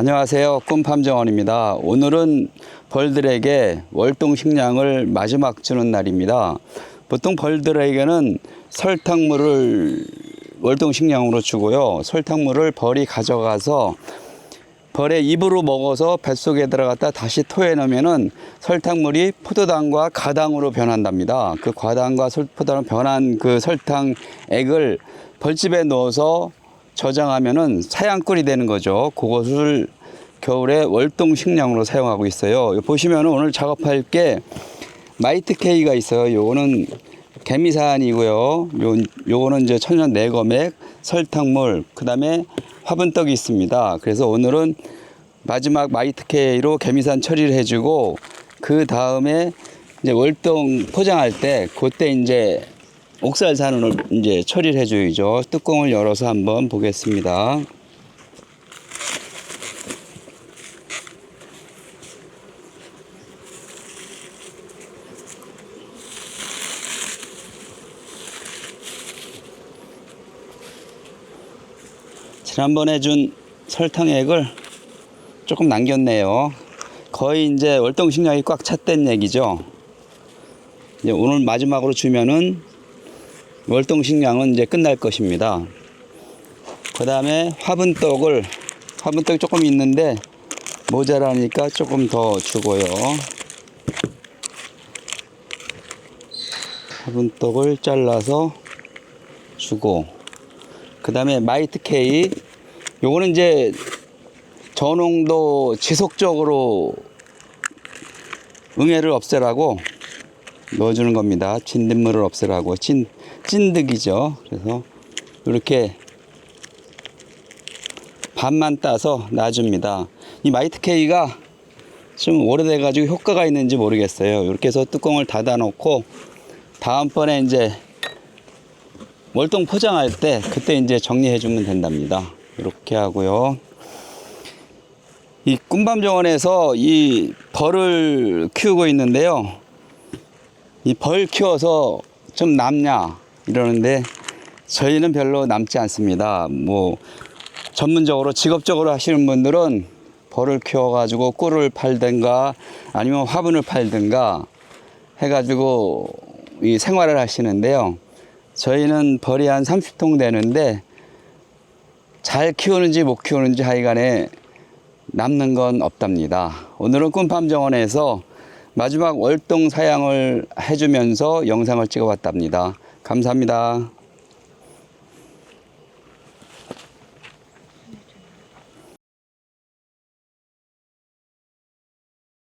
안녕하세요. 꿈팜정원입니다. 오늘은 벌들에게 월동 식량을 마지막 주는 날입니다. 보통 벌들에게는 설탕물을 월동 식량으로 주고요. 설탕물을 벌이 가져가서 벌의 입으로 먹어서 뱃속에 들어갔다 다시 토해내면은 설탕물이 포도당과 가당으로 변한답니다. 그 과당과 설- 포도당 변한 그 설탕액을 벌집에 넣어서 저장하면은 사양꿀이 되는 거죠. 그것을 겨울에 월동 식량으로 사용하고 있어요. 여기 보시면은 오늘 작업할 게 마이트 K가 있어요. 요거는 개미산이고요. 요 요거는 이제 천연 내거맥, 설탕물, 그 다음에 화분떡이 있습니다. 그래서 오늘은 마지막 마이트 K로 개미산 처리를 해주고 그 다음에 이제 월동 포장할 때 그때 이제 옥살산을 이제 처리를 해줘야죠. 뚜껑을 열어서 한번 보겠습니다. 지난번에 준 설탕액을 조금 남겼네요. 거의 이제 월동 식량이 꽉 찼다는 얘기죠. 이제 오늘 마지막으로 주면은 월동 식량은 이제 끝날 것입니다. 그 다음에 화분떡을, 화분떡이 조금 있는데 모자라니까 조금 더 주고요. 화분떡을 잘라서 주고, 그 다음에 마이트 K, 요거는 이제 저농도 지속적으로 응애를 없애라고 넣어주는 겁니다. 진딧물을 없애라고 찐 찐득이죠. 그래서 이렇게 반만 따서 놔줍니다. 이 마이트 K가 좀 오래돼 가지고 효과가 있는지 모르겠어요. 이렇게 해서 뚜껑을 닫아 놓고 다음번에 이제 월동 포장할 때 그때 이제 정리해 주면 된답니다. 이렇게 하고요. 이 꿈밤 정원에서 이 벌을 키우고 있는데요. 이 벌 키워서 좀 남냐 이러는데 저희는 별로 남지 않습니다. 뭐 전문적으로 직업적으로 하시는 분들은 벌을 키워 가지고 꿀을 팔든가 아니면 화분을 팔든가 해 가지고 이 생활을 하시는데요. 저희는 벌이 한 30통 되는데 잘 키우는지 못 키우는지 하여간에 남는 건 없답니다. 오늘은 꿈팜정원에서 마지막 월동 사양을 해주면서 영상을 찍어봤답니다. 감사합니다.